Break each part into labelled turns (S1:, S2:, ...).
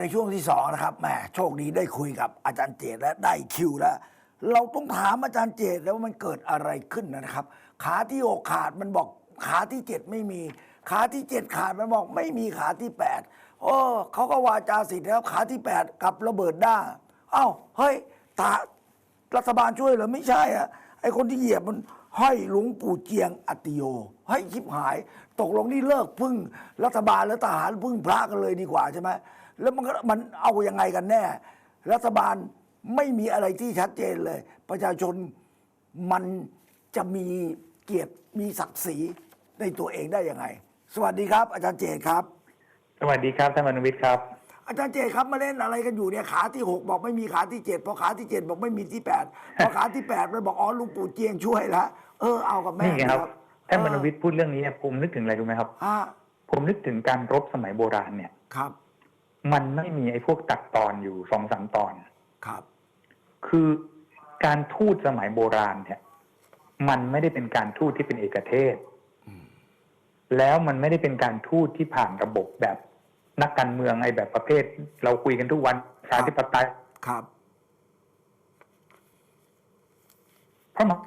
S1: ในช่วงที่สองนะครับแหมโชคดีได้คุยกับอาจารย์เจตและได้คิวแล้ว เราต้องถามอาจารย์เจตแล้วว่ามันเกิดอะไรขึ้นนะครับ ขาที่หกขาดมันบอกขาที่เจ็ดไม่มี ขาที่เจ็ดขาดมันบอกไม่มีขาที่แปดโอ้เขาก็วาจาสิทธิ์แล้วขาที่แปดกลับระเบิดได้าเอ้าเฮ้ยตารัฐบาลช่วยเหรอไม่ใช่อะไอคนที่เหยียบมันห้อยหลวงปู่เจียงอัติโยเฮ้ชิบหาย ตกลงนี่เลิกพึ่งรัฐบาลและทหารพึ่งพระกันเลยดีกว่าใช่ไหม แล้วมันก็มันเอายังไงกันแน่ รัฐบาลไม่มีอะไรที่ชัดเจนเลย ประชาชนมันจะมีเกียรติมีศักดิ์ศรีในตัวเองได้ยังไง สวัสดีครับ อาจารย์เจตครับ
S2: สวัสดีครับท่านมนวิทย์ครับ
S1: อาจารย์เจตครับมาเล่นอะไรกันอยู่เนี่ยขาที่หกบอกไม่มีขาที่เจ็ดพอขาที่เจ็ดบอกไม่มีที่แปดพอขาที่แปดมันบอกอ๋อลุงปู่เจียงช่วยละเออเอากับแม่
S2: นี่ไงครับท่านมนวิท
S1: ย์
S2: ย์พูดเรื่องนี้เนี่ยผมนึกถึงอะไรรู้ไหมครับ
S1: อ่า
S2: ผมนึกถึงการรบสมัยโบราณเนี่ย
S1: ครับ
S2: มันไม่มีไอ้พวกตัดตอนอยู่สองสามตอน
S1: ครับ
S2: คือการทูตสมัยโบราณเนี่ย มันไม่ได้เป็นการทูตที่เป็นเอกเทศแล้วมันไม่ได้เป็นการทูตที่ผ่านระบบแบบนักการเมืองไอ้แบบประเภท เราคุยกันทุกวันประชาธิปไตย
S1: ครับ
S2: เพราะมัน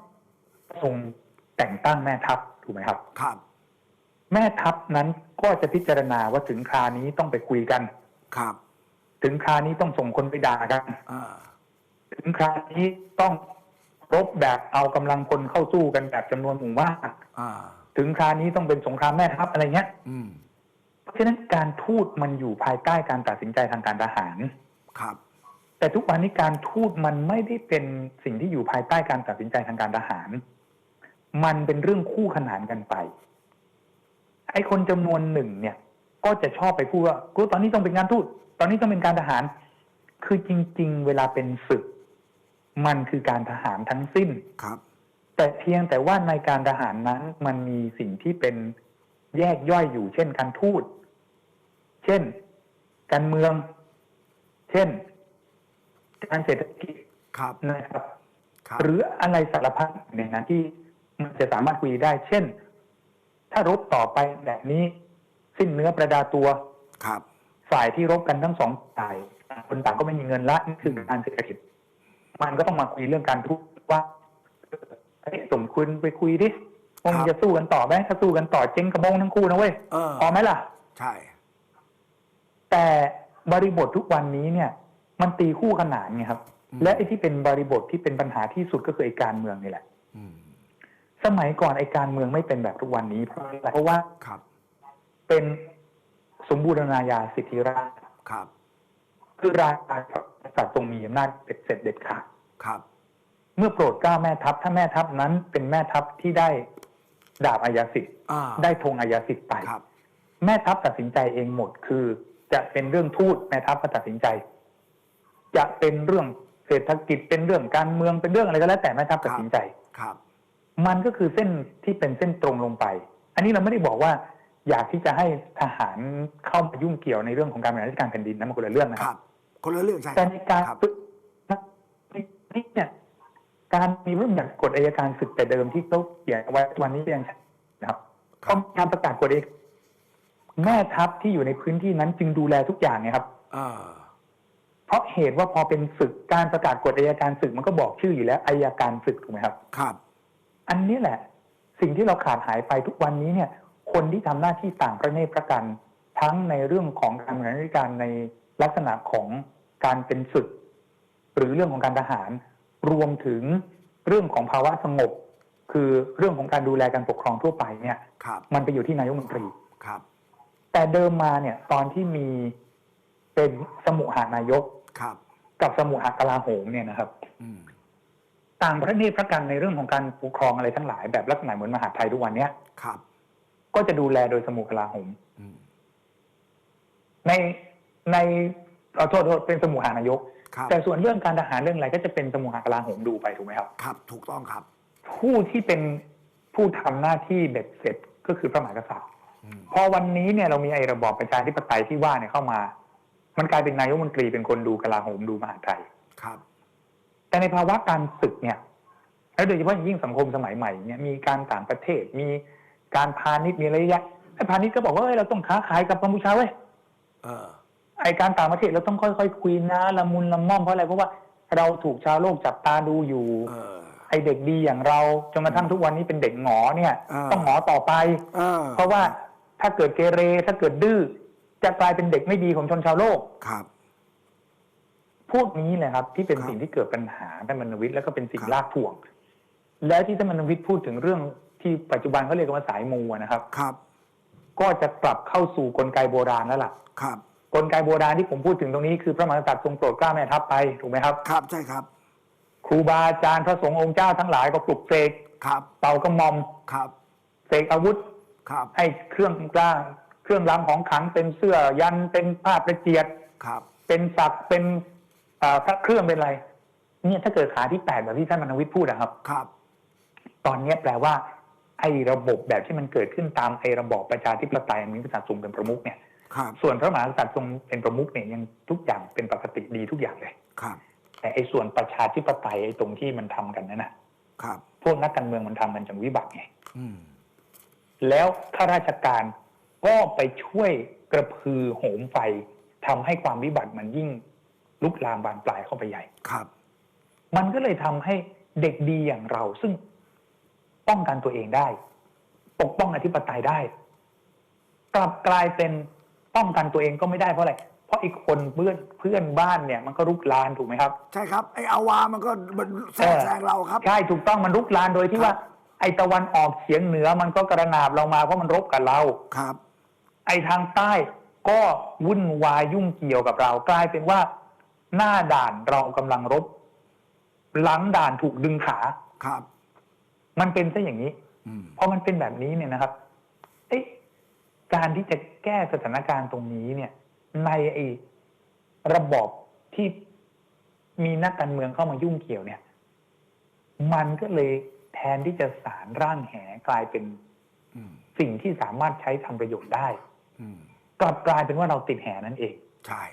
S2: ทรงแต่งตั้งแม่ทัพถูกไหมครับ
S1: ครับ
S2: แม่ทัพนั้นก็จะพิจารณาว่าถึงครานี้ต้องไปคุยกัน
S1: ครับ
S2: ถึงครานี้ต้องส่งคนไปด่ากัน
S1: อ่า
S2: ถึงคราวนี้ต้องรบแบบเอากำลังพลเข้าสู้กันแบบจำนวนหมู่มาก
S1: อ่า
S2: ถึงคราวนี้ต้องเป็นสงครามแม่ทัพอะไรเงี้ย
S1: อืม
S2: เพราะฉะนั้นการทูตมันอยู่ภายใต้การตัดสินใจทางการทหาร
S1: ครับ
S2: แต่ทุกวันนี้การทูตมันไม่ได้เป็นสิ่งที่อยู่ภายใต้การตัดสินใจทางการทหาร มันเป็นเรื่องคู่ขนานกันไป ไอ้คนจำนวนหนึ่งเนี่ย ก็จะชอบไปพูดว่ากูตอนนี้ต้องเป็นงานทูตตอนนี้ต้องเป็นการทหาร คือจริง ๆ เวลาเป็นศึก มันคือการทหารทั้งสิ้น
S1: ครับ
S2: แต่เพียงแต่ว่าในการทหารนั้น มันมีสิ่งที่เป็นแยกย่อยอยู่ เช่น การทูต เช่น การเมือง เช่น การเศรษฐกิจ
S1: ครับ
S2: นะครับ
S1: ครับ
S2: หรืออะไรสารพัดเนี่ยนะที่มันจะสามารถคุยได้ เช่น ถ้ารบต่อไปแบบนี้ สิ้นเนื้อประดาตัว
S1: ครับ
S2: ฝ่ายที่รบกันทั้งสองฝ่ายต่างคนต่างก็ไม่มีเงินละนี่คือการเศรษฐกิจ มันก็ต้องมาคุยเรื่องการทุกว่าเฮ้ยสมควรไปคุยดิว่ามึงจะสู้กันต่อไหมถ้าสู้กันต่อเจ๊งกระบงทั้งคู่นะเว้ย
S1: เออ
S2: พอไหมล่ะ
S1: ใช่
S2: แต่บริบททุกวันนี้เนี่ย มันตีคู่ขนานไงครับ
S1: อืม
S2: และไอ้ที่เป็นบริบทที่เป็นปัญหาที่สุดก็คือไอ้การเมืองนี่แหละ
S1: อืม
S2: สมัยก่อนไอ้การเมืองไม่เป็นแบบทุกวันนี้เพราะอะไรเพราะว่า
S1: ครับ
S2: เป็นสมบูรณาญาสิทธิราชย์
S1: ครับ
S2: คือราชากับกษัตริย์ทรงมีอำนาจเด็ดเสร็จเด็ดขาด
S1: ครับ
S2: เมื่อโปรดเกล้าแม่ทัพ ถ้าแม่ทัพนั้นเป็นแม่ทัพที่ได้ดาบอายาสิทธิ์
S1: อ่า
S2: ได้ธงอายาสิทธิ์ไป
S1: ครับ
S2: แม่ทัพตัดสินใจเองหมด คือจะเป็นเรื่องทูตแม่ทัพก็ตัดสินใจ จะเป็นเรื่องเศรษฐกิจเป็นเรื่องการเมืองเป็นเรื่องอะไรก็แล้วแต่แม่ทัพตัดสินใจ
S1: ครับ
S2: มันก็คือเส้นที่เป็นเส้นตรงลงไป อันนี้เราไม่ได้บอกว่า อยากที่จะให้ทหารเข้ามายุ่งเกี่ยวในเรื่องของการบริหารราชการแผ่นดินนะมันคนละเรื่องนะ
S1: ค
S2: ค
S1: รั
S2: รับ
S1: บคนละเรื่องใช่
S2: แต่ในการ
S1: ครับ
S2: ฝึกนี่เนี่ย การมีเรื่องอย่างกฎอัยการศึกแต่เดิมที่เขาเขียนเอาไว้วันนี้ยังใช่นะครับ
S1: ครั
S2: เขา
S1: บ
S2: มีการประกาศกฎอัยแม่ทัพที่อยู่ในพื้นที่นั้นจึงดูแลทุกอย่างไงครับ
S1: เออ
S2: เพราะเหตุว่าพอเป็นศึกการประกาศกฎอัยการศึกมันก็บอกชื่ออยู่แล้วอัยการศึกถูกไหมครับ
S1: ครับ
S2: อันนี้แหละ สิ่งที่เราขาดหายไปทุกวันนี้เนี่ย คนที่ทำหน้าที่ต่างประเนตรประกัน ทั้งในเรื่องของการบริหารราชการในลักษณะของการเป็นศึก หรือเรื่องของการทหาร รวมถึงเรื่องของภาวะสงบ คือเรื่องของการดูแลการปกครองทั่วไปเนี่ย
S1: ครับ
S2: มันไปอยู่ที่นายกรัฐมนตรี
S1: ครับ
S2: แต่เดิมมาเนี่ย ตอนที่มีเป็นสมุหานายก
S1: ครับ
S2: กับสมุหากลาโหมเนี่ยนะครับ
S1: อืม
S2: ต่างประเทศประกันในเรื่องของการปกครองอะไรทั้งหลายแบบลักษณะเหมือนมหาดไทยทุกวันเนี้ย
S1: ครับ
S2: ก็จะดูแลโดยสมุกลาโหม
S1: อืม
S2: ในในเอาโทษโทษเป็นสมุหานายก
S1: ครับ
S2: แต่ส่วนเรื่องการทหารเรื่องอะไรก็จะเป็นสมุหากลาโหมดูไปถูกไหมครับ
S1: ครับ ถูกต้องครับ
S2: ผู้ที่เป็นผู้ทำหน้าที่เบ็ดเสร็จก็คือพระมหากษัตริย์
S1: อืม
S2: พอวันนี้เนี่ยเรามีไอ้ระบอบประชาธิปไตยที่ว่าเนี่ยเข้ามา มันกลายเป็นนายกรัฐมนตรีเป็นคนดูกลาโหมดูมหาดไทย
S1: ครับ
S2: แต่ในภาวะการศึกเนี่ยแล้วโดยเฉพาะอย่างยิ่งสังคมสมัยใหม่เนี่ยมีการต่างประเทศมี การพาณิชย์มีอะไรเยอะแยะไอ้พาณิชย์ก็บอกว่าเฮ้ยเราต้องค้าขายกับกัมพูชาเว้ย
S1: เออ
S2: ไไอการต่างประเทศเราต้องค่อยๆคุยนะละมุนละม่อมเพราะอะไรเพราะว่าเราถูกชาวโลกจับตาดูอยู่
S1: เออ
S2: ไอเด็กดีอย่างเราจนกระทั่งทุกวันนี้เป็นเด็กหงอเนี่ย
S1: อ่า
S2: ต้องหงอต่อไป
S1: เออ
S2: เพราะว่าถ้าเกิดเกเรถ้าเกิดดื้อจะกลายเป็นเด็กไม่ดีของชนชาวโลก
S1: ครับ
S2: พวกนี้แหละครับ ที่เป็น
S1: ครับ
S2: สิ่งที่เกิดปัญหาท่านมนวิทย์แล้วก็เป็นสิ่ง
S1: ครับ
S2: ลากถ่วง แล้วที่ท่านมนวิทย์พูดถึงเรื่อง ที่ปัจจุบันเขาเรียกกันว่าสายมูอะนะครับ
S1: ครับ
S2: ก็จะกลับเข้าสู่กลไกโบราณแล้วล่ะ
S1: ครับ
S2: กลไกโบราณที่ผมพูดถึงตรงนี้คือพระมหากษัตริย์ทรงโปรดเกล้าแม่ทัพไปถูกไหมครับ
S1: ครับใช่ครับ
S2: ครูบาอาจารย์พระสงฆ์องค์เจ้าทั้งหลายก็ปลุกเสก
S1: ครับ
S2: เป่ากระหม่อม
S1: ครับ
S2: เสกอาวุธ
S1: ครับ
S2: ให้เครื่องกล้างเครื่องรางของขลังเป็นเสื้อยันเป็นผ้าประเจียด
S1: ครับ
S2: เป็นศักดิ์เป็นอ่าพระเครื่องเป็นอะไรเนี่ยถ้าเกิดขาที่แปดแบบที่ท่านมนวิทย์พูดนะครับ
S1: ครับ
S2: ตอนเนี้ยแปลว่า ไอ้ระบบแบบที่มันเกิดขึ้นตามไอ้ระบอบประชาธิปไตยมีพระมหากษัตริย์ทรงเป็นประมุขเนี่ย
S1: ครับ
S2: ส่วนพระมหากษัตริย์ทรงเป็นประมุขเนี่ยยังทุกอย่างเป็นปกติดีทุกอย่างเลย
S1: ครับ
S2: แต่ไอ้ส่วนประชาธิปไตยไอ้ตรงที่มันทำกันนั่นนะครับ พวกนักการเมืองมันทำมันจังวิบัติไง
S1: อืม
S2: แล้วข้าราชการก็ไปช่วยกระพือโหมไฟทำให้ความวิบัติมันยิ่งลุกลามบานปลายเข้าไปใหญ่
S1: ครับ
S2: มันก็เลยทำให้เด็กดีอย่างเราซึ่ง ป้องกันตัวเองได้ ปกป้องอธิปไตยได้ กลับกลายเป็นป้องกันตัวเองก็ไม่ได้เพราะอะไรเพราะอีกคนเพื่อนเพื่อนบ้านเนี่ย มันก็รุกรานถูกไหมครับ
S1: ใช่ครับไออาวามันก็มันแทรกแซงเราครับ
S2: ใช่ถูกต้องมันรุกรานโดยที่
S1: ครับ
S2: ว่า ไอตะวันออกเฉียงเหนือมันก็กระนาบเรามาเพราะมันรบกับเรา
S1: ครับ
S2: ไอทางใต้ก็วุ่นวายยุ่งเกี่ยวกับเรา กลายเป็นว่า หน้าด่านเรากำลังรบ หลังด่านถูกดึงขา
S1: ครับ
S2: มันเป็นซะอย่างนี้
S1: อืม
S2: พอมันเป็นแบบนี้เนี่ยนะครับเอ๊ะการที่จะแก้สถานการณ์ตรงนี้เนี่ย ในไอ้ระบอบที่มีนักการเมืองเข้ามายุ่งเกี่ยวเนี่ย มันก็เลยแทนที่จะสารร่างแหกลายเป็น
S1: อืม
S2: สิ่งที่สามารถใช้ทำประโยชน์ได้
S1: อืม
S2: กลับกลายเป็นว่าเราติดแหนั่นเอง
S1: ใช่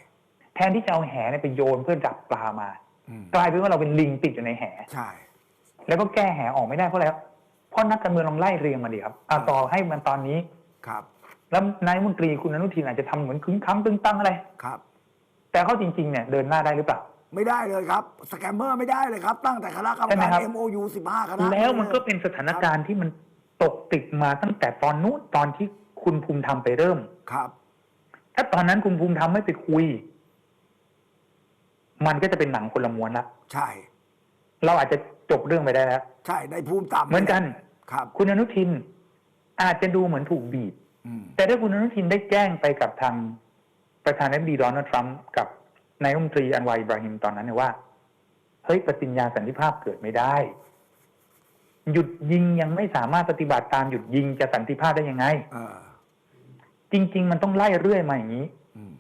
S2: แทนที่จะเอาแหเนี่ยไปโยนเพื่อจับปลามา
S1: อืม
S2: กลายเป็นว่าเราเป็นลิงติดอยู่ในแห
S1: ใช่
S2: แล้วก็แก้แหออกไม่ได้เพราะอะไรครับเพราะนักการเมืองลองไล่เรียงมาดิครับอะต่อให้มันตอนนี้
S1: ครับ
S2: แล้วนายกรัฐมนตรีคุณอนุทินอาจจะทำเหมือนคึ้งค้างตึงตั้งอะไร
S1: ครับ
S2: แต่เขาจริงๆเนี่ยเดินหน้าได้หรือเปล่า
S1: ไม่ได้เลยครับ สแกมเมอร์ไม่ได้เลยครับ ตั้งแต่คณะกรรม
S2: ใช่ไหม
S1: การ
S2: ครับ
S1: MOU 15 คณะ
S2: แล้วมันก็เป็นสถานการณ์ที่มันตกติดมาตั้งแต่ตอนนู้นตอนที่คุณภูมิธรรมไปเริ่ม
S1: ครับ
S2: ถ้าตอนนั้นคุณภูมิธรรมไม่ไปคุย มันก็จะเป็นหนังคนละม้วนละ
S1: ใช่
S2: เราอาจจะ จบเรื่องไปได้แล้ว
S1: ใช่ได้ภูมิต่ำ
S2: เหมือนกัน
S1: ครับ
S2: คุณอนุทิน อาจจะดูเหมือนถูกบีบ
S1: อืม
S2: แต่ถ้าคุณอนุทินได้แจ้งไปกับทางประธานาธิบดีโดนัลด์ทรัมป์กับนายรัฐมนตรีอันวาอิบราฮิมตอนนั้นเนี่ยว่า เฮ้ยปฏิญญาสันติภาพเกิดไม่ได้ หยุดยิงยังไม่สามารถปฏิบัติตามหยุดยิงจะสันติภาพได้ยังไง
S1: เออ
S2: จริง ๆ มันต้องไล่เรื่อยมาอย่างนี้
S1: อืม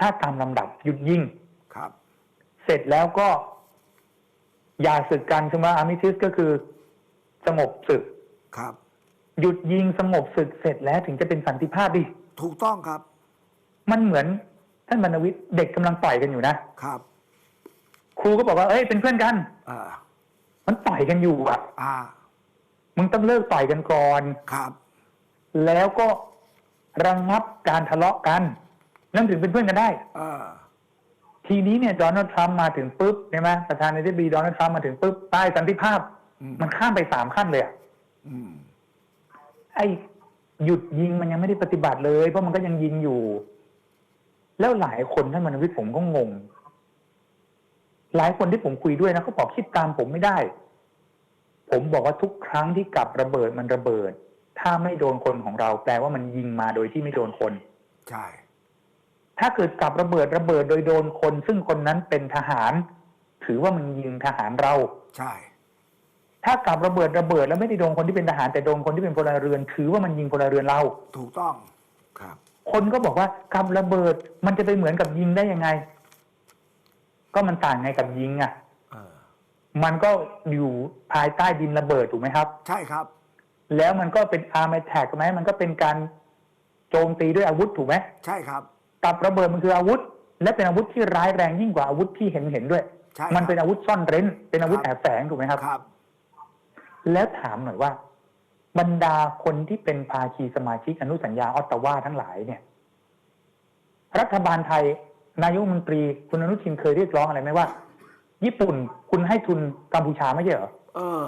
S2: ถ้าตามลำดับหยุดยิง
S1: ครับ
S2: เสร็จแล้วก็ อย่าศึกกันใช่ไหมอามิทิสก็คือสงบศึก
S1: ครับ
S2: หยุดยิงสงบศึกเสร็จแล้วถึงจะเป็นสันติภาพดิ
S1: ถูกต้องครับ
S2: มันเหมือนท่านบรรณวิทย์เด็กกำลังต่อยกันอยู่นะ
S1: ครับ
S2: ครูก็บอกว่าเอ้ยเป็นเพื่อนกัน
S1: เออ
S2: มันต่อยกันอยู่อะ
S1: อ่า
S2: มึงต้องเลิกต่อยกันก่อน
S1: ครับ
S2: แล้วก็ระงงับการทะเลาะกันนั่นถึงเป็นเพื่อนกันได้
S1: เออ
S2: ทีนี้เนี่ยโดนัลด์ทรัมป์มาถึงปุ๊บใช่ไหมประธานาธิบดีโดนัลด์ทรัมป์มาถึงปุ๊บใต้สันติภาพ
S1: อืม
S2: มันข้ามไปสามขั้นเลยอะ
S1: อืม
S2: ไอ้หยุดยิงมันยังไม่ได้ปฏิบัติเลย เพราะมันก็ยังยิงอยู่ แล้วหลายคนท่านมนวิทย์ผมก็งง หลายคนที่ผมคุยด้วยนะเขาบอกคิดตามผมไม่ได้ ผมบอกว่าทุกครั้งที่กลับระเบิดมันระเบิด ถ้าไม่โดนคนของเราแปลว่ามันยิงมาโดยที่ไม่โดนคน
S1: ใช่
S2: ถ้าเกิดกลับระเบิดระเบิดโดยโดนคน ซึ่งคนนั้นเป็นทหาร ถือว่ามันยิงทหารเรา
S1: ใช่
S2: ถ้ากลับระเบิดระเบิดแล้วไม่ได้โดนคนที่เป็นทหาร แต่โดนคนที่เป็นพลเรือน ถือว่ามันยิงพลเรือนเรา
S1: ถูกต้องครับ
S2: คนก็บอกว่ากับระเบิดมันจะไปเหมือนกับยิงได้ยังไง ก็มันต่างไงกับยิงอะ
S1: เออ
S2: มันก็อยู่ภายใต้ดินระเบิดถูกไหมครับ
S1: ใช่ครับ
S2: แล้วมันก็เป็นอาร์มแท็กไหมมันก็เป็นการโจมตีด้วยอาวุธถูกไหม
S1: ใช่ครับ
S2: กับระเบิดมันคืออาวุธ และเป็นอาวุธที่ร้ายแรงยิ่งกว่าอาวุธที่เห็นเห็นๆด้วย
S1: ใช่ครับ
S2: มันเป็นอาวุธซ่อนเร้น เป็นอาวุธ
S1: ครั
S2: แอ
S1: บบ
S2: แฝงถูกไหมครับ
S1: ครับ
S2: แล้วถามหน่อยว่า บรรดาคนที่เป็นภาคีสมาชิกอนุสัญญาออตตาวาทั้งหลายเนี่ย รัฐบาลไทยนายกรัฐมนตรีคุณอนุทินเคยเรียกร้องอะไรไหมว่า ญี่ปุ่นคุณให้ทุนกัมพูชาไม่ใช่เหรอ
S1: เออ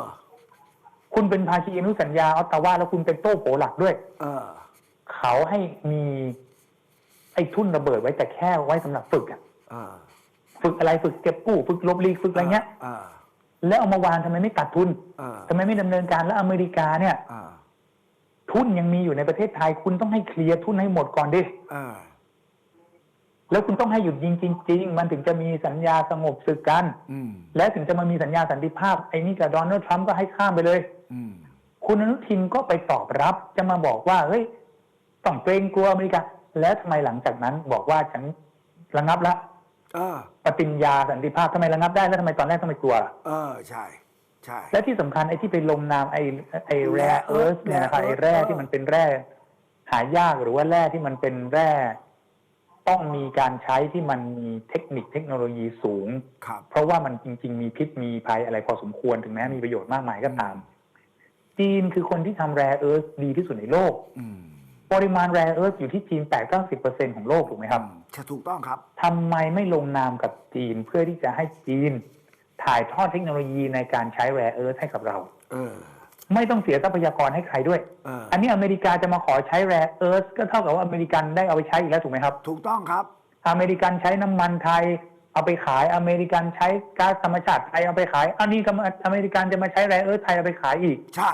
S2: คุณเป็นภาคีอนุสัญญาออตตาวาแล้วคุณเป็นโต้โผหลักด้วย
S1: เออ
S2: เขาให้มี ไอ้ทุ่นระเบิดไว้แต่แค่ไว้สำหรับฝึกอะ
S1: เออ
S2: ฝึกอะไรฝึกเก็บกู้ฝึกลบลีกฝึกอะไรเงี้ย
S1: เออ
S2: แล้วเอามาวางทำไมไม่ตัดทุน
S1: เออ
S2: ทำไมไม่ดำเนินการแล้วอเมริกาเนี่ย
S1: เออ
S2: ทุนยังมีอยู่ในประเทศไทย คุณต้องให้เคลียร์ทุนให้หมดก่อนดิ
S1: เออ
S2: แล้วคุณต้องให้หยุดยิงจริง ๆ มันถึงจะมีสัญญาสงบศึกกัน
S1: อืม
S2: และถึงจะมามีสัญญาสันติภาพไอ้นี่กับโดนัลด์ทรัมป์ก็ให้ข้ามไปเลย
S1: อืม
S2: คุณอนุทินก็ไปตอบรับ จะมาบอกว่าเฮ้ยต้องเกรงกลัวอเมริกา แล้วทำไมหลังจากนั้นบอกว่าฉันระงับละ
S1: เออ
S2: ปฏิญญาสันติภาพทำไมระงับได้แล้วทำไมตอนแรกต้องไปกลัวล่ะ
S1: เออใช่ใช่
S2: และที่สำคัญไอ้ที่ไปลงนามไอ้ไอ้แร่เอิร์ธเนี่ยนะครับ
S1: Rare
S2: ไอ้แร่
S1: Earth
S2: ที่มันเป็นแร่หายากหรือว่าแร่ที่มันเป็นแร่ ต้องมีการใช้ที่มันมีเทคนิคเทคโนโลยีสูง
S1: ครับ
S2: เพราะว่ามันจริง ๆ มีพิษมีภัยอะไรพอสมควรถึงแม้มีประโยชน์มากมายก็ตาม จีนคือคนที่ทำแร่เอิร์ธดีที่สุดในโลก
S1: อืม
S2: ปริมาณแร่เอิร์ธอยู่ที่จีน 8-90%ของโลกถูกไหมครับ
S1: จะถูกต้องครับ
S2: ทำไมไม่ลงนามกับจีนเพื่อที่จะให้จีนถ่ายทอดเทคโนโลยีในการใช้แร่เอิร์ธให้กับเรา
S1: เออ
S2: ไม่ต้องเสียทรัพยากรให้ใครด้วย
S1: เออ
S2: อันนี้อเมริกาจะมาขอใช้แร่เอิร์ธก็เท่ากับว่าอเมริกันได้เอาไปใช้อีกแล้วถูกไหมครับ
S1: ถูกต้องครับ
S2: อเมริกันใช้น้ำมันไทย เอาไปขายอเมริกันใช้ก๊าซธรรมชาติไทยเอาไปขายอันนี้ก็มาอเมริกันจะมาใช้แร่เอิร์ธไทยเอาไปขายอีก
S1: ใช่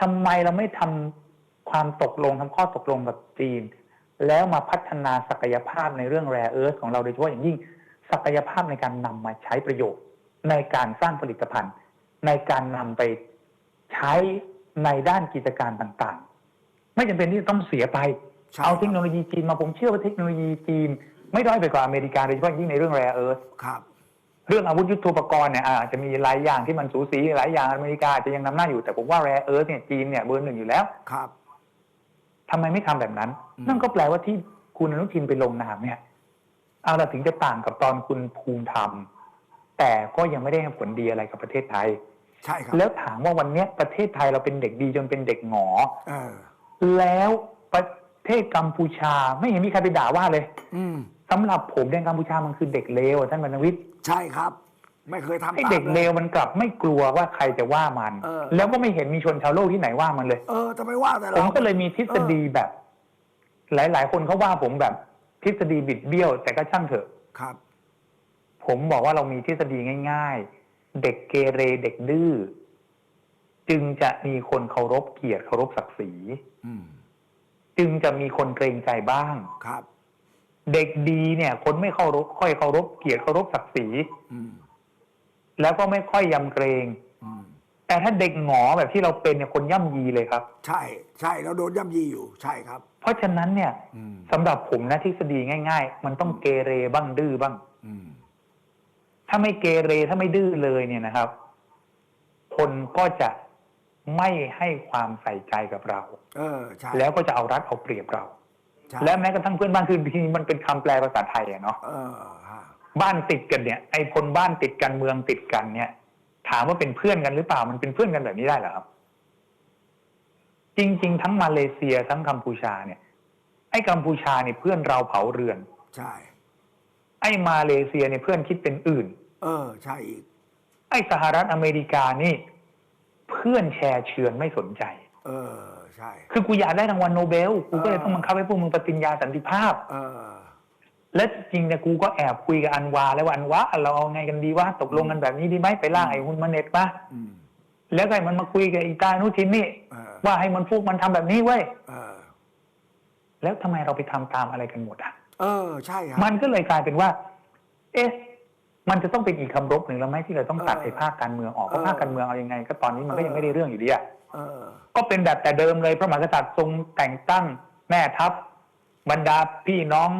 S2: ทำไมเราไม่ทำ ความตกลงทำข้อตกลงกับจีน แล้วมาพัฒนาศักยภาพในเรื่องแร่เอิร์ธของเราโดยเฉพาะอย่างยิ่งศักยภาพในการนำมาใช้ประโยชน์ ในการสร้างผลิตภัณฑ์ ในการนำไปใช้ในด้านกิจการต่างๆ ไม่จำเป็นที่จะต้องเสียไป
S1: ใช่
S2: เอาเทคโนโลยีจีนมาผมเชื่อว่าเทคโนโลยีจีน ไม่ด้อยไปกว่าอเมริกาโดยเฉพาะอย่างยิ่งในเรื่องแร่เอิร์ธ
S1: ครับ
S2: เรื่องอาวุธยุทโธปกรณ์เนี่ยอาจจะมีหลายอย่างที่มันสูสีหลายอย่างอเมริกาอาจจะยังนำหน้าอยู่แต่ผมว่าแร่เอิร์ธเนี่ยจีนเนี่ยเบอร์หนึ่งอยู่แล้ว
S1: ครับ
S2: ทำไมไม่ทำแบบนั้น
S1: อืม
S2: นั่นก็แปลว่าที่คุณอนุทินไปลงนามเนี่ยเอาละถึงจะต่างกับตอนคุณภูมิธรรม แต่ก็ยังไม่ได้ให้ผลดีอะไรกับประเทศไทย
S1: ใช่ครับ
S2: แล้วถามว่าวันเนี้ยประเทศไทยเราเป็นเด็กดีจนเป็นเด็กหงอ
S1: เออ
S2: แล้วประเทศกัมพูชาไม่เห็นมีใครไปด่าว่าเลย
S1: อืม
S2: สำหรับผมเนี่ยกัมพูชามันคือเด็กเลวอะท่านบรรณวิทย์
S1: ใช่ครับ ไม่เคยทำ
S2: ไอ้
S1: ตาม
S2: เด็กเลว
S1: ย
S2: มันกลับไม่กลัวว่าใครจะว่ามัน
S1: เออ
S2: แล้วก็ไม่เห็นมีชนชาวโลกที่ไหนว่ามันเลย
S1: เออจะไม่ว่าแต่
S2: ผ
S1: เรา
S2: มก็เลยมีทฤษฎีแบบ หลาย ๆ คนเขาว่าผมแบบทฤษฎีบิดเบี้ยว แต่ก็ช่างเถอะ
S1: ครับ
S2: ผมบอกว่าเรามีทฤษฎีง่าย ๆ เด็กเกเรเด็กดื้อจึงจะมีคนเคารพเกียรติเคารพศักดิ์ศรี
S1: อืม
S2: จึงจะมีคนเกรงใจบ้าง
S1: ครับ
S2: เด็กดีเนี่ย คนไม่เคารพค่อยเคารพเกียรติเคารพศักดิ์ศรี
S1: อืม
S2: แล้วก็ไม่ค่อยยำเกรง
S1: อืม
S2: แต่ถ้าเด็กหงอแบบที่เราเป็นเนี่ยคนย่ำยีเลยครับ
S1: ใช่ใช่เราโดนย่ำยีอยู่ใช่ครับ
S2: เพราะฉะนั้นเนี่ย
S1: อืม
S2: สำหรับผมนะทฤษฎีง่าย ๆ มันต้องเกเรบ้างดื้อบ้าง
S1: อืม
S2: ถ้าไม่เกเรถ้าไม่ดื้อเลยเนี่ยนะครับ คนก็จะไม่ให้ความใส่ใจกับเรา
S1: เออใช่
S2: แล้วก็จะเอารัดเอาเปรียบเรา
S1: ใช่
S2: และแม้กระทั่งเพื่อนบ้านคือทีมันเป็นคำแปลภาษาไทยอะเนาะ
S1: เออฮะ
S2: บ้านติดกันเนี่ยไอ้คนบ้านติดกันเมืองติดกันเนี่ย ถามว่าเป็นเพื่อนกันหรือเปล่ามันเป็นเพื่อนกันแบบนี้ได้เหรอครับ จริง ๆ ทั้งมาเลเซียทั้งกัมพูชาเนี่ย ไอ้กัมพูชาเนี่ยเพื่อนเราเผาเรือน
S1: ใช่
S2: ไอ้มาเลเซียเนี่ยเพื่อนคิดเป็นอื่น
S1: เออ ใช่อีก
S2: ไอ้สหรัฐอเมริกานี่ เพื่อนแชร์เชือนไม่สนใจ
S1: เออ ใช่
S2: คือกูอยากได้รางวัลโนเบลกูก็เลย
S1: เออ
S2: ต้องบังคับให้พวกมึงปฏิญญาสันติภาพ
S1: เออ
S2: และจริงเนี่ยกูก็แอบคุยกับอันวา แล้วว่าอันวาเราเอาไงกันดีว่าตกลงกันแบบนี้ดีไหมไปล่างไอ้ฮุนมาเน็ตปะ
S1: อืม
S2: แล้วก็ให้มันมาคุยกับอีตานุทินนี่
S1: เออ
S2: ว่าให้มันพูกมันทำแบบนี้เว้ย
S1: เออ
S2: แล้วทำไมเราไปทำตามอะไรกันหมดอะ
S1: เออใช่ครับ
S2: มันก็เลยกลายเป็นว่า เอ๊ะมันจะต้องเป็นอีกคำรบหนึ่งแล้วไหมที่เราต้องตัด
S1: เออ
S2: ไอ้ภาคการเมืองออกเพราะ
S1: เออ
S2: ภาคการเมืองเอายังไง ก็ตอนนี้มันก็ยัง
S1: เออ
S2: ไม่ได้เรื่องอยู่ดีอะ
S1: เออ
S2: ก็เป็นแบบแต่เดิมเลยพระมหากษัตริย์ทรงแต่งตั้งแม่ทัพบรรดาพี่น้อง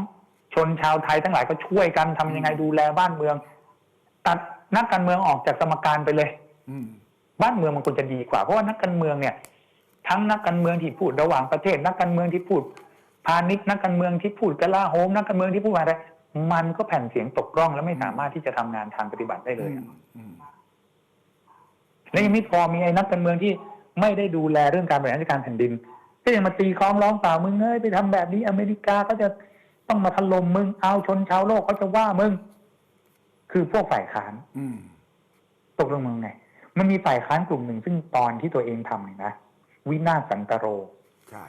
S2: ชนชาวไทยทั้งหลายก็ช่วยกันทำยังไงดูแลบ้านเมือง ตัดนักการเมืองออกจากสมการไปเลย
S1: อืม
S2: บ้านเมืองมันควรจะดีกว่าเพราะว่านักการเมืองเนี่ย ทั้งนักการเมืองที่พูดระหว่างประเทศ นักการเมืองที่พูด พาณิชย์นักการเมืองที่พูดกลาโหมนักการเมืองที่พูดอะไรมันก็แผ่นเสียงตกร่อง และไม่สามารถที่จะทำงานทางปฏิบัติได้เลย
S1: อืมอืม
S2: และยังไม่พอมีไอ้นักการเมืองที่ไม่ได้ดูแลเรื่องการบริหารจัดการแผ่นดิน ก็ยังมาตีคล้องร้องเปล่ามึงเอ้ยไปทำแบบนี้ อเมริกาก็จะ ต้องมาถล่มมึงเอาชนชาวโลกเขาจะว่ามึง คือพวกฝ่ายค้าน
S1: อืม
S2: ตกลงมึงไงมันมีฝ่ายค้านกลุ่มหนึ่ง ซึ่งตอนที่ตัวเองทำเนี่ยนะวินาศสันตโร
S1: ใช่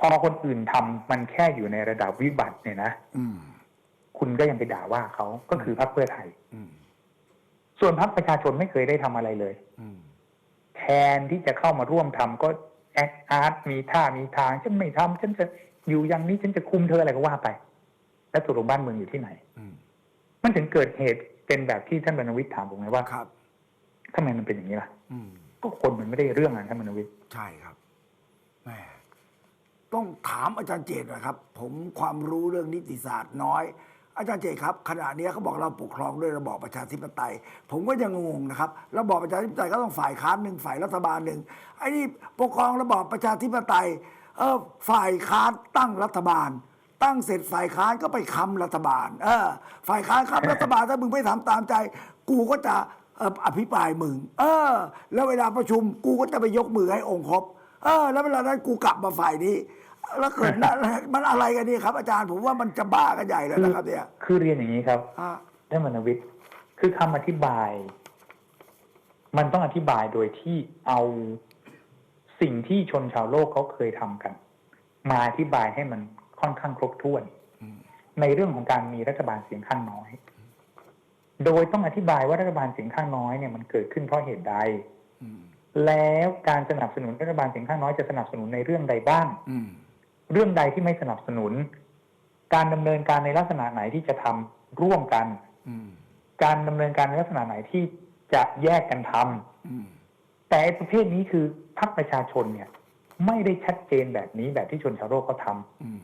S2: พอคนอื่นทำมันแค่อยู่ในระดับวิบัติเนี่ยนะ
S1: อืม
S2: คุณก็ยังไปด่าว่าเขาก็คือพรรคเพื่อไทย
S1: อืม
S2: ส่วนพรรคประชาชนไม่เคยได้ทำอะไรเลย
S1: อืม
S2: แทนที่จะเข้ามาร่วมทำก็แอคอาร์ตมีท่ามีทางฉันไม่ทำฉันจะ อยู่อย่างนี้ฉันจะคุมเธออะไรก็ว่าไป แล้วตกลงบ้านเมืองอยู่ที่ไหน
S1: อืม
S2: มันถึงเกิดเหตุเป็นแบบที่ท่านบรรณวิทย์ถามผมไงว่า
S1: ครับ
S2: ทำไมมันเป็นอย่างนี้ล่ะ
S1: อืม
S2: ก็คนมันไม่ได้เรื่องอะท่านบรรณวิทย์
S1: ใช่ครับแหมต้องถามอาจารย์เจตหนะครับ ผมความรู้เรื่องนิติศาสตร์น้อย อาจารย์เจตครับขณะนี้เขาบอกเราปกครองด้วยระบอบประชาธิปไตย ผมก็ยังงงนะครับระบอบประชาธิปไตยก็ต้องฝ่ายค้านหนึ่งฝ่ายรัฐบาลหนึ่งไอ้นี่ปกครองระบอบประชาธิปไตย เออฝ่ายค้านตั้งรัฐบาล ตั้งเสร็จฝ่ายค้านก็ไปค้ำรัฐบาล เออ ฝ่ายค้านค้ำรัฐบาลถ้ามึงไม่ทำตามใจ กูก็จะเอ่ออภิปรายมึง เออ แล้วเวลาประชุมกูก็จะไปยกมือให้องค์ครบเออ แล้วเวลานั้นกูกลับมาฝ่ายนี้แล้วเกิดนั่นมันอะไรกันนี่ครับ อาจารย์ผมว่ามันจะบ้ากันใหญ่แล้วนะครับ เนี่ย
S2: คือเรียนอย่างนี้ครับ
S1: อ่า
S2: ท่านบรรณวิทย์คือคำอธิบาย มันต้องอธิบายโดยที่เอา สิ่งที่ชนชาวโลกเขาเคยทำกัน มาอธิบายให้มันค่อนข้างครบถ้วน ในเรื่องของการมีรัฐบาลเสียงข้างน้อย โดยต้องอธิบายว่ารัฐบาลเสียงข้างน้อยเนี่ยมันเกิดขึ้นเพราะเหตุใดแล้วการสนับสนุนรัฐบาลเสียงข้างน้อยจะสนับสนุนในเรื่องใดบ้างเรื่องใดที่ไม่สนับสนุน การดำเนินการในลักษณะไหนที่จะทำร่วมกันการดำเนินการในลักษณะไหนที่จะแยกกันทำแต่ประเภทนี้คือ พรรคประชาชนเนี่ย ไม่ได้ชัดเจนแบบนี้แบบที่ชนชาวโลกเขาทำ
S1: อืม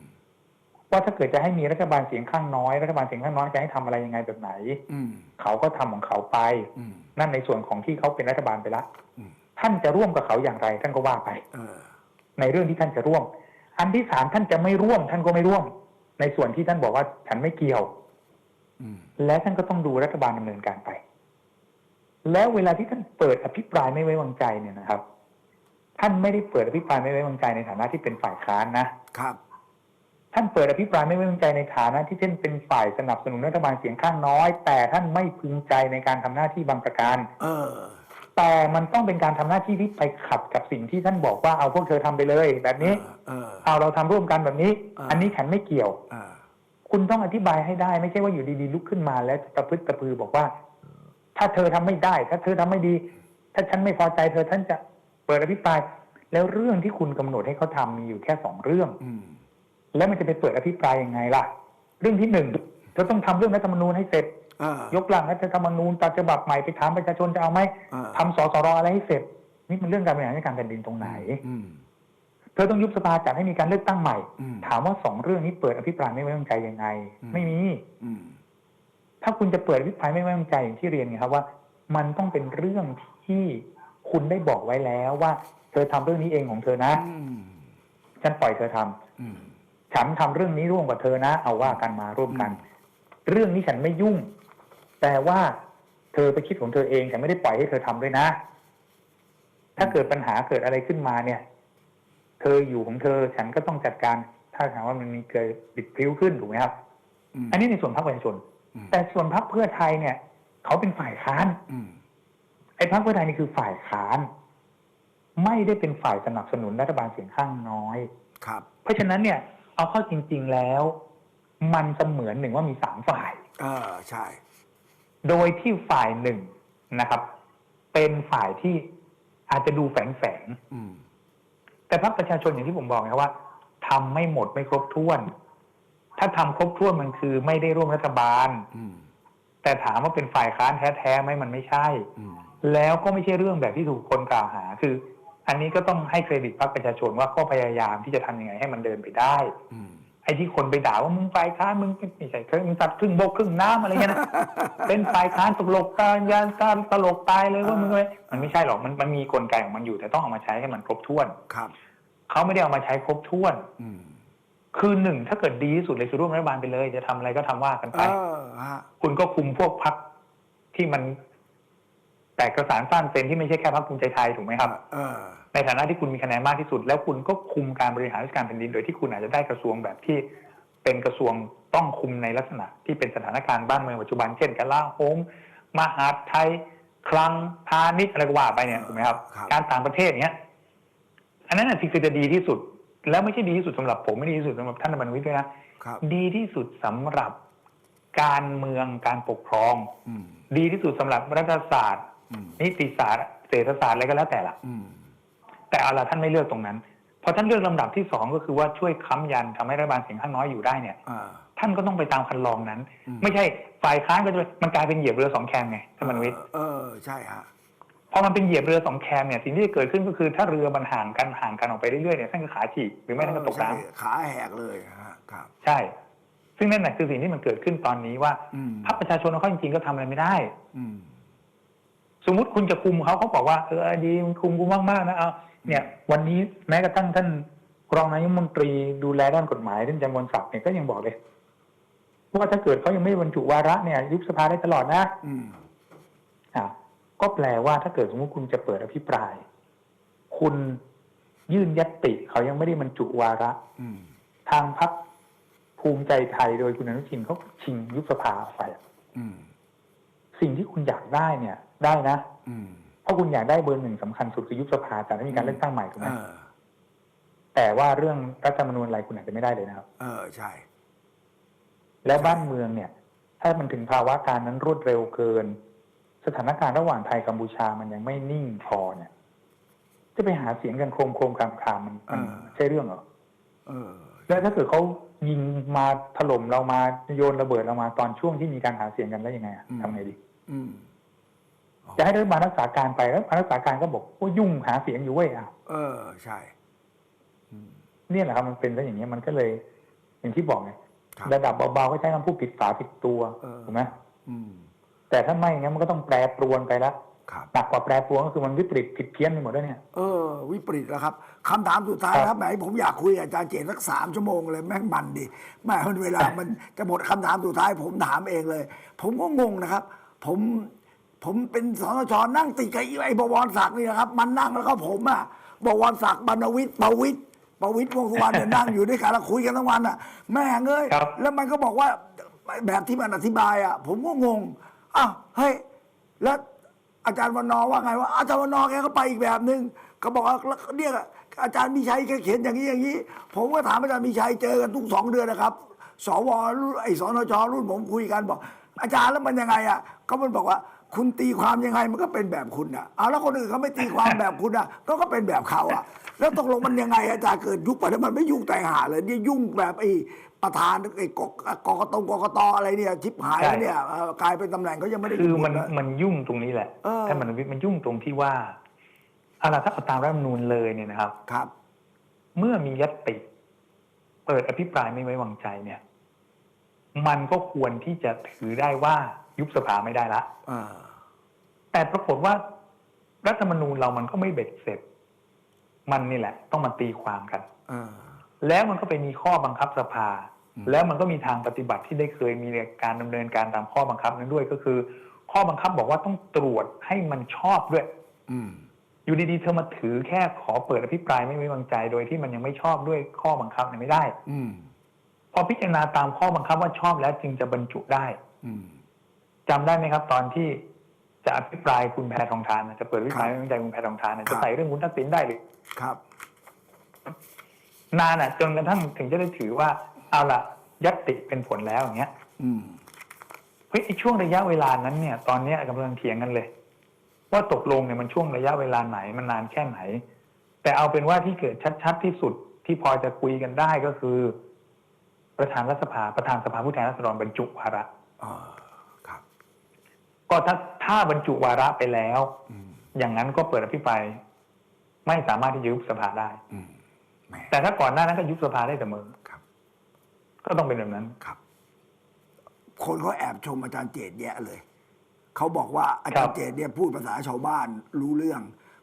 S2: ว่าถ้าเกิดจะให้มีรัฐบาลเสียงข้างน้อยรัฐบาลเสียงข้างน้อยจะให้ทำอะไรยังไงแบบไหน
S1: อืม
S2: เขาก็ทำของเขาไป
S1: อืม
S2: นั่นในส่วนของที่เขาเป็นรัฐบาลไปละ
S1: อืม
S2: ท่านจะร่วมกับเขาอย่างไรท่านก็ว่าไป
S1: เออ
S2: ในเรื่องที่ท่านจะร่วม อันที่สามท่านจะไม่ร่วม ท่านก็ไม่ร่วม ในส่วนที่ท่านบอกว่าฉันไม่เกี่ยว
S1: อืม
S2: และท่านก็ต้องดูรัฐบาลดำเนินการไป แล้วเวลาที่ท่านเปิดอภิปรายไม่ไว้วางใจเนี่ยนะครับ ท่านไม่ได้เปิดอภิปรายไม่ไว้วางใจในฐานะที่เป็นฝ่ายค้านนะ
S1: ครับ
S2: ท่านเปิดอภิปรายไม่ไว้วางใจในฐานะที่ท่านเป็นฝ่ายสนับสนุนรัฐบาลเสียงข้างน้อย แต่ท่านไม่พึงใจในการทำหน้าที่บางประการ
S1: เออ
S2: แต่มันต้องเป็นการทำหน้าที่ที่ไปขัดกับสิ่งที่ท่านบอกว่าเอาพวกเธอทำไปเลย แบบนี้
S1: เออ
S2: เอาเราทำร่วมกันแบบนี้
S1: อ่า
S2: อันนี้ฉันไม่เกี่ยว
S1: เออ
S2: คุณต้องอธิบายให้ได้ ไม่ใช่ว่าอยู่ดีๆลุกขึ้นมาแล้วตะพึดตะพือบอกว่า ถ้าเธอทำไม่ได้ ถ้าเธอทำไม่ดี ถ้าฉันไม่พอใจเธอท่านจะ เปิดอภิปรายแล้วเรื่องที่คุณกำหนดให้เขาทำมีอยู่แค่สองเรื่อง
S1: อืม
S2: แล้วมันจะไปเปิดอภิปรายยังไงล่ะ เรื่องที่หนึ่งเธอต้องทำเรื่องรัฐธรรมนูญให้เสร็จ
S1: เออย
S2: กร่างรัฐธรรมนูญตัดฉบับใหม่ไปถามประชาชนจะเอาไหม
S1: เออ
S2: ทำสสรอะไรให้เสร็จ นี่มันเรื่องการบริหารราชการแผ่นดินตรงไหน
S1: อืม
S2: เธอต้องยุบสภาจัดให้มีการเลือกตั้งใหม่
S1: อืม
S2: ถามว่าสองเรื่องนี้เปิดอภิปรายไม่ไว้วางใจยังไง
S1: อืม
S2: ไม่มี
S1: อืม
S2: ถ้าคุณจะเปิดอภิปรายไม่ไว้วางใจอย่างที่เรียนไงครับว่า มันต้องเป็นเรื่องที่ คุณได้บอกไว้แล้วว่า เธอทำเรื่องนี้เองของเธอนะ
S1: อืม
S2: ฉันปล่อยเธอทำ
S1: อืม
S2: ฉันทำเรื่องนี้ร่วมกับเธอนะ เอาว่ากันมาร่วมกัน เรื่องนี้ฉันไม่ยุ่ง แต่ว่าเธอไปคิดของเธอเองฉันไม่ได้ปล่อยให้เธอทำด้วยนะ ถ้าเกิดปัญหาเกิดอะไรขึ้นมาเนี่ย เธออยู่ของเธอฉันก็ต้องจัดการ ถ้าถามว่ามันมีเกิดบิดพลิ้วขึ้นถูกไหมครับ
S1: อืม
S2: อันนี้ในส่วนพรรคประชาชน
S1: อืม
S2: แต่ส่วนพรรคเพื่อไทยเนี่ย เขาเป็นฝ่ายค้าน
S1: อืม
S2: ไอ้พรรคเพื่อไทยนี่คือฝ่ายค้าน ไม่ได้เป็นฝ่ายสนับสนุนรัฐบาลเสียงข้างน้อย
S1: ครับ
S2: เพราะฉะนั้นเนี่ย เอาเข้าจริง ๆแล้ว มันเสมือนหนึ่งว่ามีสามฝ่าย
S1: เออใช่
S2: โดยที่ฝ่ายหนึ่งนะครับ เป็นฝ่ายที่อาจจะดูแฝง
S1: อืม
S2: ๆแต่พรรคประชาชนอย่างที่ผมบอกนะครับว่าทำไม่หมดไม่ครบถ้วน ถ้าทำครบถ้วนมันคือไม่ได้ร่วมรัฐบาล
S1: อืม
S2: แต่ถามว่าเป็นฝ่ายค้านแท้ๆไหมมันไม่ใช่
S1: อืม
S2: แล้วก็ไม่ใช่เรื่องแบบที่ถูกคนกล่าวหา คือ อันนี้ก็ต้องให้เครดิตพรรคประชาชนว่าก็พยายามที่จะทำยังไงให้มันเดินไปได้
S1: อืม
S2: ไอ้ที่คนไปด่าว่ามึงฝ่ายค้านมึงไม่ใช่เคยมึงตัดครึ่งบกครึ่งน้ำอะไรเงี้ยนะเป็นฝ่ายค้านตกลกตายยานการตลกตายเลยว่ามึงเลยมันไม่ใช่หรอกมันมันมีกลไกของมันอยู่ แต่ต้องเอามาใช้ให้มันครบถ้วน
S1: ครับ
S2: เขาไม่ได้เอามาใช้ครบถ้วน
S1: อืม
S2: คือหนึ่งถ้าเกิดดีที่สุดเลยคือร่วมรัฐบาลไปเลย จะทำอะไรก็ทำว่ากัน
S1: เอ
S2: ไป
S1: อฮะ
S2: คุณก็คุมพวกพักที่มัน แตกกระสานสั้นเซนที่ไม่ใช่แค่พักภูมิใจไทยถูกไหมครับ
S1: เออ
S2: ในฐานะที่คุณมีคะแนนมากที่สุด แล้วคุณก็คุมการบริหารราชการแผ่นดิน โดยที่คุณอาจจะได้กระทรวงแบบที่เป็นกระทรวงต้องคุมในลักษณะที่เป็นสถานการณ์บ้านเมืองปัจจุบันเช่นกลาโหมมหาดไทยคลังพาณิชย์อะไรก็ว่าไปเนี่ยถูกไหมครับ
S1: ครับ
S2: การต่างประเทศเนี้ยอันนั้นน่ะคือจะดีที่สุด แล้วไม่ใช่ดีที่สุดสำหรับผมไม่ดีที่สุดสำหรับท่านบรรวิทย์ด้วยนะครับดีที่สุดสำหรับการเมืองการปกครอง
S1: อืม
S2: ดีที่สุดสำหรับรัฐศาสตร์
S1: อืม
S2: นิติศาสตร์เศรษฐศาสตร์อะไรก็แล้วแต่ละ
S1: อืม
S2: แต่เอาละท่านไม่เลือกตรงนั้นพอท่านเลือกลำดับที่สองก็คือว่าช่วยค้ำยันทำให้รัฐบาลเสียงข้างน้อยอยู่ได้เนี่ย
S1: อ่า
S2: ท่านก็ต้องไปตามคันลองนั้น
S1: อืม
S2: ไม่ใช่ฝ่ายค้านก็จะมันกลายเป็นเหยียบเรือสองแคมไงท่านบรรวิทย์
S1: เออใช่ฮะ
S2: พอมันเป็นเหยียบเรือสองแคมเนี่ยสิ่งที่จะเกิดขึ้นก็คือถ้าเรือมันห่างกันห่างกันออกไปเรื่อยๆเนี่ยท่านก็ขาฉีกหรือไม่ท่านก็ตกน้ำ
S1: ใช่ขาแหกเลยฮะครับ
S2: ใช่ ซึ่งนั่นแหละคือสิ่งที่มันเกิดขึ้นตอนนี้ว่า
S1: อืม
S2: พรรคประชาชนเขาจริงๆก็ทำอะไรไม่ได้
S1: อืม
S2: สมมุติคุณจะคุมเขาเขาบอกว่าเออดีมันคุมกูมากๆนะเอาเนี่ย วันนี้แม้กระทั่งท่านรองนายกรัฐมนตรีดูแลด้านกฎหมายท่านจำนวนศักดิ์เนี่ยก็ยังบอกเลยว่าถ้าเกิดเขายังไม่บรรจุวาระเนี่ย ยุบสภาได้ตลอดนะ
S1: อืม
S2: อะก็แปลว่าถ้าเกิดสมมติคุณจะเปิดอภิปราย คุณยื่นยตติเขายังไม่ได้บรรจุวาระ
S1: อืม
S2: ทางพรรคภูมิใจไทยโดยคุณอนุทินเขาชิงยุบสภาออกไปอะ
S1: อืม
S2: สิ่งที่คุณอยากได้เนี่ย ได้นะ
S1: อืม
S2: เพราะคุณอยากได้เบอร์หนึ่งสำคัญสุดคือยุบสภาแต่ไม่มีการเลือกตั้งใหม่ถูกไหม
S1: เออ
S2: แต่ว่าเรื่องรัฐธรรมนูญอะไรคุณอาจจะไม่ได้เลยนะครับ
S1: เออใช่
S2: แล้วบ้านเมืองเนี่ย ถ้ามันถึงภาวะการนั้นรวดเร็วเกิน สถานการณ์ระหว่างไทยกัมพูชามันยังไม่นิ่งพอเนี่ย จะไปหาเสียงกันโครมโครมคามคามมันมัน
S1: เออ
S2: ใช่เรื่องเหรอ
S1: เออ
S2: แล้วถ้าเกิดเขายิงมาถล่มเรามาโยนระเบิดเรามาตอนช่วงที่มีการหาเสียงกันแล้วยังไงอะ
S1: อืม
S2: ทำไงดี
S1: อืม
S2: จะให้รัฐบาลรักษาการไปแล้วรักษาการก็บอกว่ายุ่งหาเสียงอยู่เว้ยอะ
S1: เออใช่อืม
S2: เนี่ยแหละครับมันเป็นซะอย่างนี้ยมันก็เลย อย่างที่บอกไง
S1: ครับ
S2: ระดับเบาๆก็ใช้คำพูดผิดฝาผิดตัว
S1: เออ
S2: ถูกไหม
S1: อืม
S2: แต่ถ้าไม่งั้นมันก็ต้องแปรปรวนไปแล้ว
S1: ครับ
S2: หนักกว่าแปรปรวนก็คือมันวิปริตผิดเพี้ยนไปหมดแล้วเนี่ย
S1: เออวิปริตแล้วครับคำถามสุดท้าย
S2: ครับ
S1: ครับแหมผมอยากคุยกับอาจารย์เจนสักสามชั่วโมงเลยแม่งมันดิแม่มันเวลามันจะหมดคำถามสุดท้าย ผมถามเองเลย ผมก็งงนะครับ ผม ผมเป็นสนชนั่งติดกับไอ้บวรศักดิ์นี่นะครับ มันนั่งแล้วก็ผมอะบวรศักดิ์บรรณวิทย์ประวิทย์ประวิทย์วงศ์สุวรรณเนี่ยนั่งอยู่ด้วยกันแล้วคุยกันทั้งวันอะแม่งเอ้ย
S2: ครับ
S1: แล้วมันก็บอกว่าแบบที่มันอธิบายอะผมก็งงอ้าวเฮ้ยแล้วอาจารย์วันนอร์ว่าไงว่า อาจารย์วันนอร์แกก็ไปอีกแบบหนึ่งก็บอกว่าเนี่ยอาจารย์มีชัยแกเขียนอย่างนี้อย่างนี้ ผมก็ถามอาจารย์มีชัยเจอกันทุกสองเดือนนะครับ สวรุ่นไอ้สนชรุ่นผมคุยกันบอก อาจารย์แล้วมันยังไงอะก็มันบอกว่า คุณตีความยังไงมันก็เป็นแบบคุณอะเอาแล้วคนอื่นเขาไม่ตีความแบบคุณอะก็ก็เป็นแบบเขาอะ แล้วตกลงมันยังไงอาจารย์เกิดยุคปัจจุบันไม่ยุ่งแต่งหาเลยนี่ยุ่งแบบไอ้ประธานไอ้กกกตกกตอะไรเนี่ยชิบหายแล้วเนี่ยเอ่อกลายเป็นตำแหน่งเขายังไม่ได้
S2: คือ
S1: ยุ่ง
S2: มัน
S1: เลย
S2: มันยุ่งตรงนี้แหละ
S1: เออ
S2: ถ้ามันวิมันยุ่งตรงที่ว่าเอาล่ะถ้าเอาตามรัฐธรรมนูญเลยเนี่ยนะครับ
S1: ครับ
S2: เมื่อมียตติเปิดอภิปรายไม่ไว้วางใจเนี่ย มันก็ควรที่จะถือได้ว่า ยุบสภาไม่ได้ละ
S1: อ่า
S2: แต่ปรากฏว่ารัฐธรรมนูญเรามันก็ไม่เบ็ดเสร็จ มันนี่แหละ ต้องมาตีความกัน
S1: อ่า
S2: แล้วมันก็ไปมีข้อบังคับสภา
S1: อืม
S2: แล้วมันก็มีทางปฏิบัติที่ได้เคยมีการดำเนินการตามข้อบังคับนั้นด้วยก็คือ ข้อบังคับบอกว่าต้องตรวจให้มันชอบด้วย
S1: อืม
S2: อยู่ดีๆเธอมาถือแค่ขอเปิดอภิปรายไม่ไว้วางใจโดยที่มันยังไม่ชอบด้วยข้อบังคับเนี่ยไม่ได้
S1: อืม
S2: พอพิจารณาตามข้อบังคับว่าชอบแล้วจึงจะบรรจุได้
S1: อืม
S2: จำได้ไหมครับ ตอนที่จะอภิปรายคุณแพทองทานนะจะเปิดอภิปรายไม่ไว้วางใจคุณแพทองทานนะ
S1: ครั
S2: จะ
S1: บ
S2: ใส่เรื่องคุณทักษิณได้หรือ
S1: ครับ
S2: นานอะ จนกระทั่งถึงจะได้ถือว่า เอาละยัตติเป็นผลแล้วอย่างเงี้ย
S1: อืม
S2: เฮ้ยไอ้ช่วงระยะเวลานั้นเนี่ย ตอนเนี้ยกำลังเถียงกันเลย ว่าตกลงเนี่ยมันช่วงระยะเวลาไหนมันนานแค่ไหน แต่เอาเป็นว่าที่เกิดชัดๆที่สุดที่พอจะคุยกันได้ก็คือ ประธานรัฐสภาประธานสภาผู้แทนราษฎรบรรจุวาระ
S1: อ่าครับ
S2: ก็ถ้าถ้าบรรจุวาระไปแล้ว
S1: อืม
S2: อย่างนั้นก็เปิดอภิปรายไม่สามารถที่จะยุบสภาได้
S1: อืมแหม
S2: แต่ถ้าก่อนหน้านั้นก็ยุบสภาได้เสมอ
S1: ครับ
S2: ก็ต้องเป็นแบบนั้น
S1: ครับ คนเขาแอบชมอาจารย์เจตแยะเลย เขาบอกว่าอาจารย์เจตเนี่ยพูดภาษาชาวบ้านรู้เรื่อง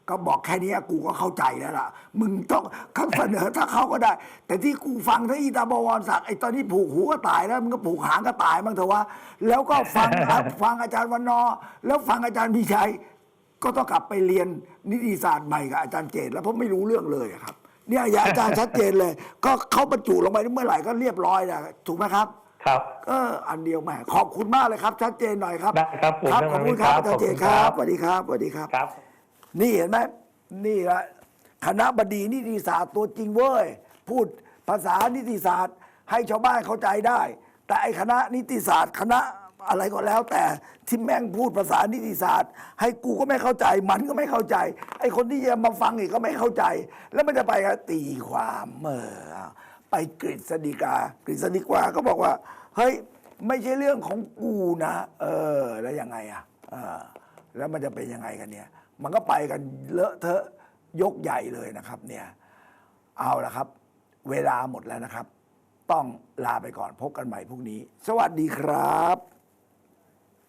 S1: ก็บอกแค่เนี้ยกูก็เข้าใจแล้วล่ะ มึงต้องเขาเสนอถ้าเขาก็ได้ แต่ที่กูฟังถ้าอีตาบวรศักดิ์ไอ้ตอนนี้ผูกหูก็ตายแล้วมึงก็ผูกหางก็ตายมั้งเถอะวะแล้วก็ฟัง ฟังอาจารย์วันนอร์แล้วฟังอาจารย์พิชัย ก็ต้องกลับไปเรียนนิติศาสตร์ใหม่กับอาจารย์เจตแล้วเพราะไม่รู้เรื่องเลยอะครับ เนี่ยอย่าอาจารย์ชัดเจนเลย ก็เขาบรรจุลงไปเมื่อไหร่ก็เรียบร้อยนะถูกไหมครับ
S2: ครับ
S1: เอออันเดียวแหมขอบคุณมากเลยครับ ชัดเจนหน่อยครับ
S2: ได้ครับผม
S1: ครับขอบคุณครับ
S2: ครั
S1: อา
S2: บ
S1: จารย์เจน
S2: ขอบคุณ
S1: ค
S2: ครั
S1: รับบสวัสดีครับสวัสดีครับ
S2: ครับ
S1: นี่เห็นไหมนี่ละคณะบดีนิติศาสตร์ตัวจริงเว้ย พูดภาษานิติศาสตร์ ให้ชาวบ้านเข้าใจได้ แต่ไอคณะนิติศาสตร์ คณะอะไรก็แล้ว แต่ที่แม่งพูดภาษานิติศาสตร์ ให้กูก็ไม่เข้าใจ มันก็ไม่เข้าใจ ไอคนที่จะมาฟังอีกก็ไม่เข้าใจ แล้วมันจะไปกันตีความเมื่อไปกฤษฎีกากฤษฎีกาก็บอกว่า เฮ้ย ไม่ใช่เรื่องของกูนะ เออ แล้วยังไงอะเออแล้วมันจะเป็นยังไงกันเนี่ย มันก็ไปกันเลอะเทอะยกใหญ่เลยนะครับ เนี่ยเอาละครับ เวลาหมดแล้วนะครับ ต้องลาไปก่อนพบกันใหม่พรุ่งนี้ สวัสดีครับ